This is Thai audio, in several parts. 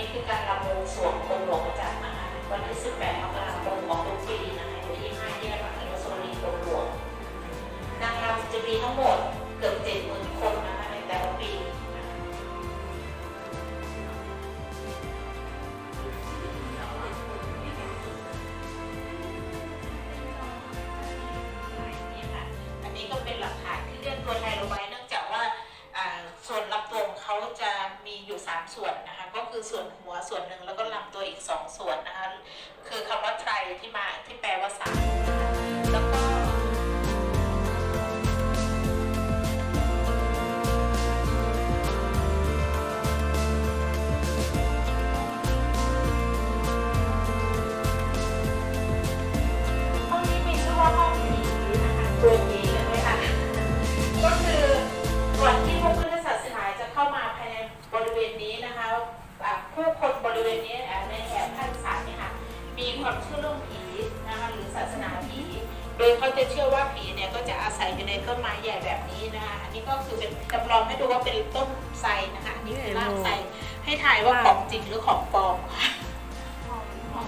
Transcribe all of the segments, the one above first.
ี้คือการระวงสวงองค์หลวงประจักษ์นะคะวันที่ 18มกราคมของทุกปีนะคะอยู่ที่5แยกอัคราสรีองค์หลวงนางรำจะมีทั้งหมด คือส่วนหัวส่วนหนึ่งแล้วก็ลำตัวอีกสองส่วนนะคะคือคำว่าไตรที่มาที่แปลว่าสาม วณนี้ในแถบภาคอีสานเนี่ยค่ะมีความเชื่อเรื่องผีนะคะหรือศาสนาผีโดยเขาจะเชื่อว่าผีเนี่ยก็จะอาศัยอยู่ในต้นไม้ใหญ่แบบนี้นะคะอันนี้ก็คือเป็นจำลองให้ดูว่าเป็นต้นไทรนะคะอันนี้คือรากไทรให้ทายว่าของจริงหรือของปลอม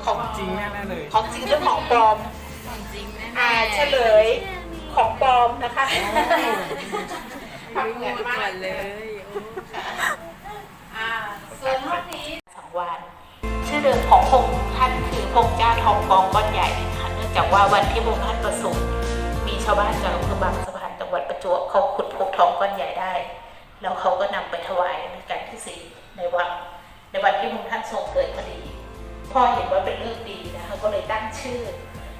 ของจริงแน่เลย ของจริงหรือของปลอมของจริงแน่อ่าเฉลยของปลอมนะคะทำเหมือนมากเลย ว่าวันที่พระองค์ท่านประสูติมีชาวบ้านจากอำเภอบางสะพานจังหวัดประจวบเขาขุดพบทองก้อนใหญ่ได้ แล้วเขาก็นำไปถวายในการที่สี่ในวังในวันที่พระองค์ท่านทรงเกิดพอดีพ่อเห็นว่าเป็นเรื่องดีนะคะก็เลยตั้งชื่อ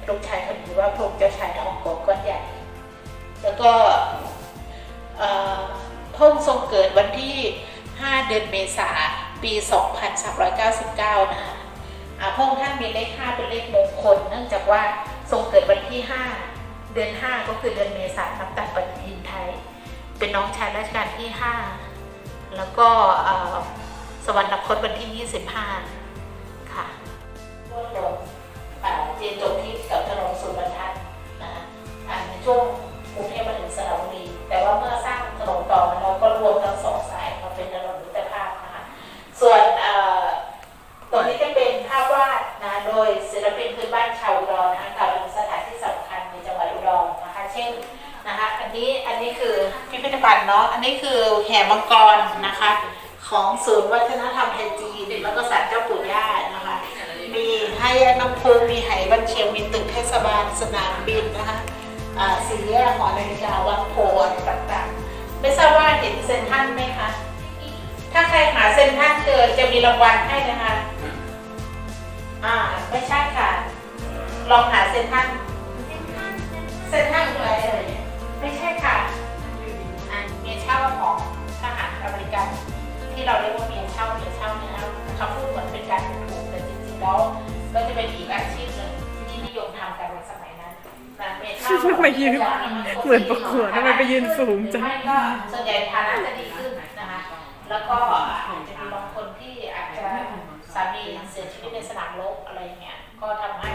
ลูกชายคนนี้ว่าพระองค์เจ้าชายทองกองก้อนใหญ่ แล้วก็เอ่อพระองค์ทรงเกิดวันที่ 5 เดือนเมษาปี 2399 นะคะอ่าพระองค์ท่านมีเลข 5 เป็นเลขมงคล เนื่องจากว่า ทรงเกิดวันที่ 5 เดือน 5 ก็คือเดือนเมษายนับแต่ปฏิทินไทย เป็นน้องชายรัชกาลที่ 5 แล้วก็สวรรคตวันที่ 25 เช่นนะคะอันนี้อันนี้คือพิพิธภัณฑ์เนาะอันนี้คือแห่มังกรนะคะ ของศูนย์วัฒนธรรมไทยจีนแล้วก็ศาลเจ้าปู่ย่านะคะ มีให้น้ำพุมีไหบันเชียงมีตึกเทศบาลสนามบินนะคะอ่าสี่แยกหอนาฬิกาวังโพอะไรต่างๆ ไม่ทราบว่าเห็นเซนทันไหมคะถ้าใครหาเซนทันเจอจะมีรางวัลให้นะคะอ่าไม่ใช่ค่ะ ลองหาเซนทัน ทำไมยืนเหมือนประกวดทำไมไปยืนสูงจัง ก็ส่วนใหญ่ฐานะจะดีขึ้นนะคะ แล้วก็อาจจะมีบางคนที่อาจจะสามีเสียชีวิตในสนามรบอะไรเงี้ย ก็ทำให้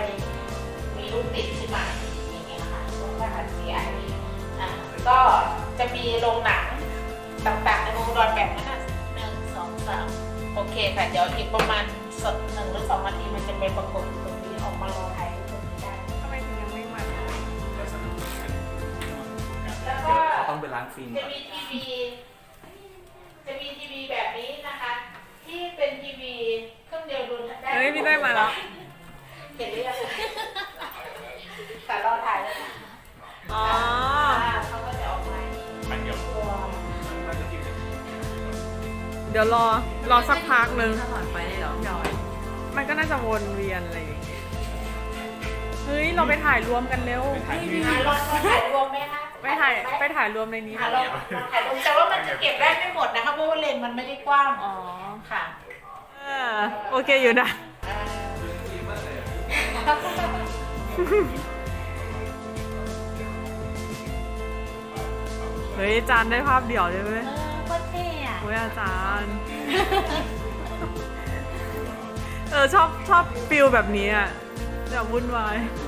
มีลูกติดขึ้นมาอย่างเงี้ยค่ะพวกทหารเสียอะก็จะมีโรงหนังต่างๆในวงรอนแบบนั้นนะหนึ่งสองสามโอเคค่ะ เดี๋ยวอีกประมาณสดหนึ่งหรือสองนาทีมันจะไปปรากฏอยู่ตรงนี้ออกมา ล้างฟิล์มจะมีทีวี จะมีทีวีแบบนี้นะคะ ที่เป็นทีวีเครื่องเดียวดูได้เฮ้ยพี่ได้มาแล้ว เห็นหรือยังแต่รอถ่ายเลยนะอ๋อ อ่าเขาก็จะออกมาอันเดียวตัวเดี๋ยวรอ รอสักพักนึงถ้าถอนไปได้เหรอพี่ออยมันก็น่าจะวนเวียนอะไรอย่างเงี้ย เฮ้ย เราไปถ่ายรวมกันเร็วอ่าลองลองถ่ายรวมไหมคะ ไปถ่ายหมไปถ่ายรวมในนี้อ่าลองลองถ่ายรวมแต่ว่ามันจะเก็บได้ไม่หมดนะคะเพราะว่าเลนส์มันไม่ได้กว้างอ๋อค่ะเออโอเคอยู่นะอ่าเฮ้ยจานได้ภาพเดี่ยวเลยเว้ยเออโคตรเท่อะ เฮ้ยอาจารย์ เออชอบชอบฟิลแบบนี้อะแบบวุ่นวายเ